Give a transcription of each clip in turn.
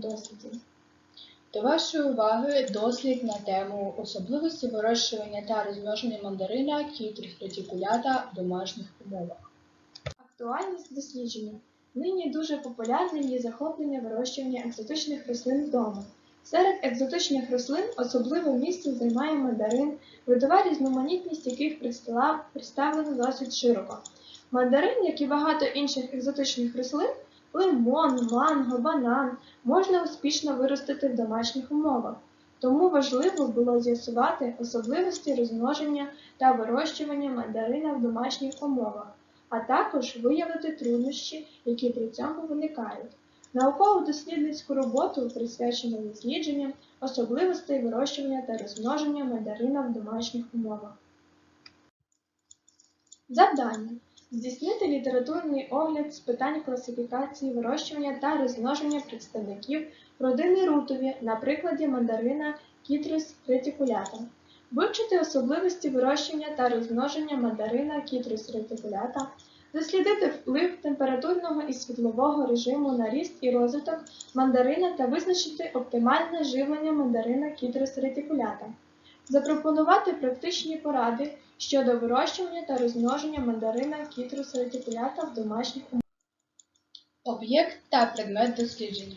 дослідів. До вашої уваги дослід на тему особливості вирощування та розмноження мандарина кітріс ретикулята в домашніх умовах. Актуальність дослідження. Нині дуже популярним є захоплення вирощування екзотичних рослин вдома. Серед екзотичних рослин особливе місце займає мандарин, видова різноманітність яких представлена досить широко. Мандарин, як і багато інших екзотичних рослин, лимон, манго, банан, можна успішно виростити в домашніх умовах. Тому важливо було з'ясувати особливості розмноження та вирощування мандарина в домашніх умовах а також виявити труднощі, які при цьому виникають. Науково-дослідницьку роботу присвячено дослідженням особливостей вирощування та розмноження мандарина в домашніх умовах. Завдання здійснити літературний огляд з питань класифікації вирощування та розмноження представників родини рутові на прикладі мандарина Кітрис ретикулята. Вивчити особливості вирощування та розмноження мандарина Кітрис ретикулята, дослідити вплив температурного і світлового режиму на ріст і розвиток мандарина та визначити оптимальне живлення мандарина Кітрис ретикулята, запропонувати практичні поради щодо вирощування та розмноження мандарина Кітрис ретикулята в домашніх умовах. Об'єкт та предмет дослідження.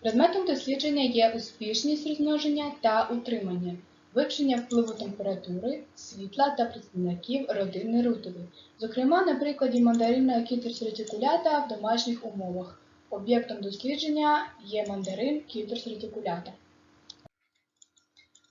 Предметом дослідження є успішність розмноження та утримання, вивчення впливу температури, світла та представників родини рутові, зокрема на прикладі мандарина кітерс ретикулята в домашніх умовах. Об'єктом дослідження є мандарин кітерс ретикулята.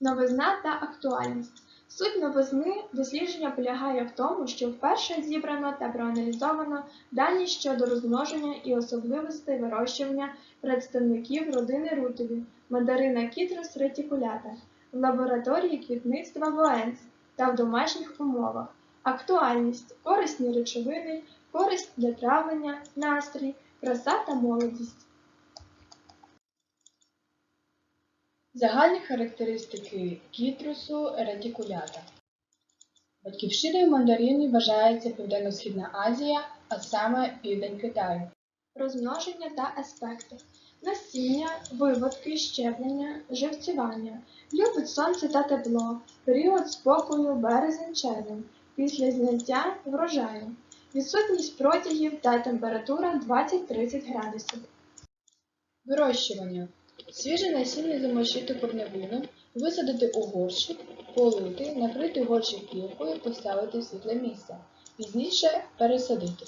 Новизна та актуальність. Суть новизни дослідження полягає в тому, що вперше зібрано та проаналізовано дані щодо розмноження і особливостей вирощування представників родини рутові мандарина кітрус ретикулята в лабораторії квітництва ВОЕНС та в домашніх умовах. Актуальність, корисні речовини, користь для травлення, настрій, краса та молодість. Загальні характеристики кітрусу ретикулята. Батьківщиною мандаринів вважається Південно-Східна Азія, а саме південь Китаю. Розмноження та аспекти. Насіння, виводки, щеплення, живцювання. Любить сонце та тепло. Період спокою березень-червень. Після зняття врожаю. Відсутність протягів та температура 20-30 градусів. Вирощування. Свіже насіння замочити корневину, висадити у горщик, полити, накрити горщик плівкою, поставити в світле місце. Пізніше пересадити.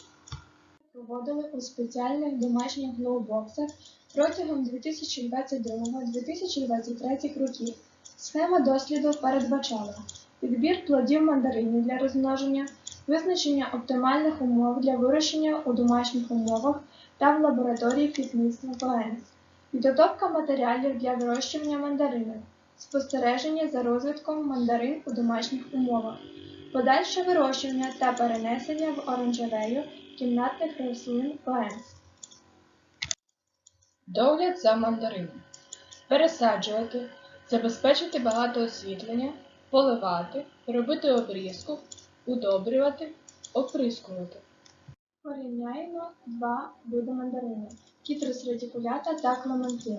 Проводили у спеціальних домашніх глоубоксах протягом 2022-2023 років. Схема досліду передбачала підбір плодів мандаринів для розмноження, визначення оптимальних умов для вирощення у домашніх умовах та в лабораторії ПОЕНС, підготовка матеріалів для вирощування мандаринів, спостереження за розвитком мандарин у домашніх умовах, подальше вирощування та перенесення в оранжерею кімнатних рослин ПОЕНС. Догляд за мандарином. Пересаджувати, забезпечити багато освітлення, поливати, робити обрізку, удобрювати, оприскувати. Порівняємо два види мандарину – кітрис ретикулята та клементин.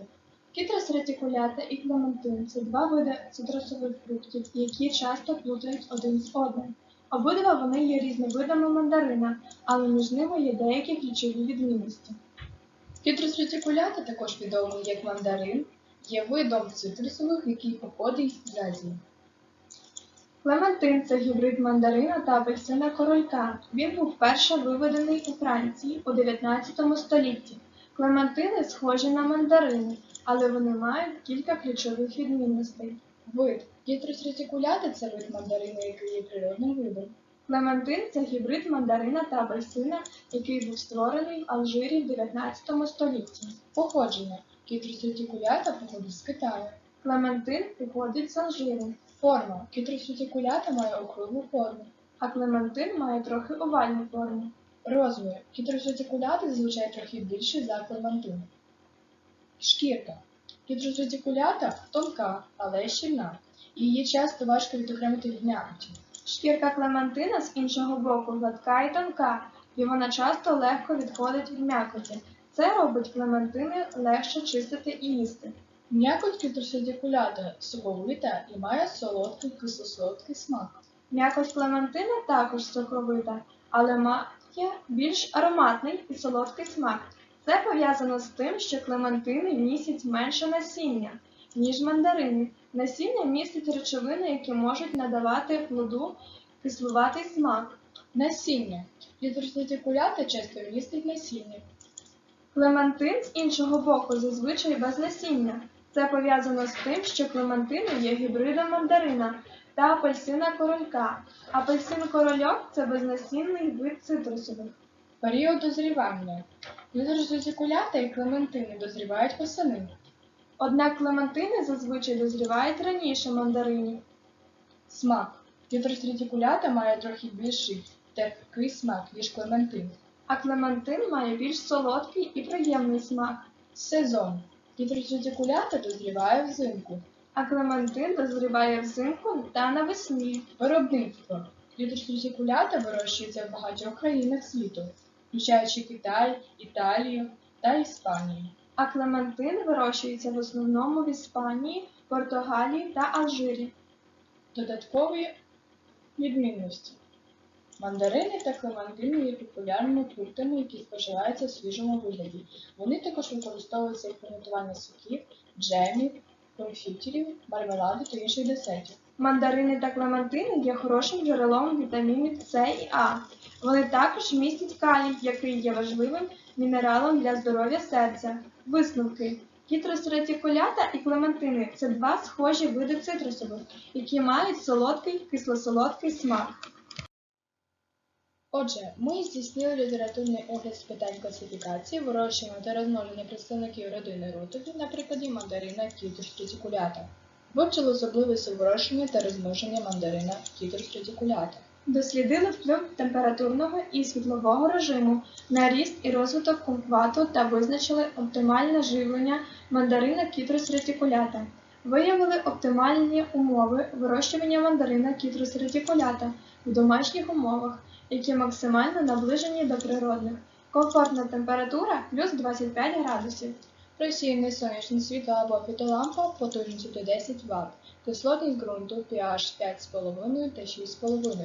Кітрис ретикулята і клементин – це два види цитрусових фруктів, які часто плутають один з одним. Обидва вони є різновидами мандарина, але між ними є деякі ключові відмінності. Кітрус ретикулята, також відомий як мандарин, є видом цитрусових, який походить з Азії. Клементин – це гібрид мандарина та апельсина королька. Він був вперше виведений у Франції у 19 столітті. Клементини схожі на мандарини, але вони мають кілька ключових відмінностей. Вид. Кітрус ретикулята – це вид мандарину, який є природним видом. Клементин це гібрид мандарина та апельсина, який був створений в Алжирі в 19 столітті. Походження. Кітрус ретикулята походить з Китаю. Клементин походить з Алжиру, Форма. Кітрус ретикулята має округлу форму. а клементин має трохи овальну форму. Розмір. Кітрус ретикулята зазвичай трохи більший за клементин. Шкірка. Кітрус ретикулята тонка, але щільна. Її часто важко відокремити від м'якоті. Шкірка клементина з іншого боку гладка і тонка, і вона часто легко відходить від м'якоті. Це робить клементини легше чистити і їсти. М'якоть кітросидікулята соковита і має солодкий кисло-солодкий смак. М'якоть клементини також соковита, але має більш ароматний і солодкий смак. Це пов'язано з тим, що клементини містять менше насіння, ніж мандарини. Насіння містить речовини, які можуть надавати плоду кислуватий смак. Насіння. Кітросидікулята часто містить насіння. Клементин з іншого боку зазвичай без насіння. Це пов'язано з тим, що клементини є гібридом мандарина та апельсина королька. Апельсин корольок це безнасінний вид цитрусових. Період дозрівання. Кітросидікулята і клементини дозрівають восени. Однак клементини зазвичай дозрівають раніше мандаринів. Смак. Кітросидікулята має трохи більший терпкий смак, ніж клементин. А клементин має більш солодкий і приємний смак. Сезон. Кітросидікулята дозріває взимку. А клементин дозріває взимку та навесні. Виробництво. Кітросидікулята вирощуються в багатьох країнах світу, включаючи Китай, Італію та Іспанію. А клементин вирощується в основному в Іспанії, Португалії та Алжирі. Додаткові відмінності. Мандарини та клементини є популярними фруктами, які споживаються в свіжому вигляді. Вони також використовуються як приготування соків, джемів, конфітюрів, мармеладу та інших десертів. Мандарини та клементини є хорошим джерелом вітамінів С і А. Вони також містять калій, який є важливим мінералом для здоров'я серця. Висновки. Кітросретикулята і клементини це два схожі види цитрусових, які мають солодкий кисло-солодкий смак. Отже, ми здійснили літературний огляд з питань класифікації, вирощування та розмноження представників родини рутові на прикладі мандарина Кітрус ретикулята. Вивчили особливості вирощування та розмноження мандарина Кітрус ретикулята. Дослідили вплив температурного і світлового режиму на ріст і розвиток кумквату та визначили оптимальне живлення мандарина Кітрус ретикулята. Виявили оптимальні умови вирощування мандарина Кітрус ретикулята в домашніх умовах, які максимально наближені до природних. Комфортна температура плюс 25 градусів. Розсіяне сонячне світло або фітолампа потужністю до 10 Вт. Кислотність ґрунту pH 5,5 та 6,5.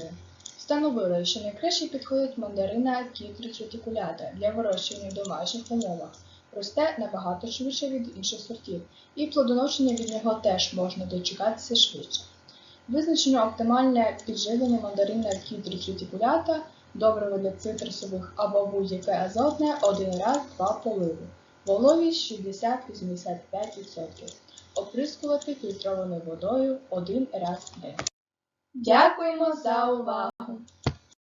Встановили, що найкраще підходить мандарина Кітрис ретикулята для вирощування в домашніх умовах. Росте набагато швидше від інших сортів, і плодоношення від нього теж можна дочекатися швидше. Визначено оптимальне підживлення мандарина Кітрис ретикулята, добриво для цитрусових або будь-яке азотне один раз два поливи. Вологість 60-85%. Оприскувати фільтрованою водою один раз в день. Дякуємо за увагу!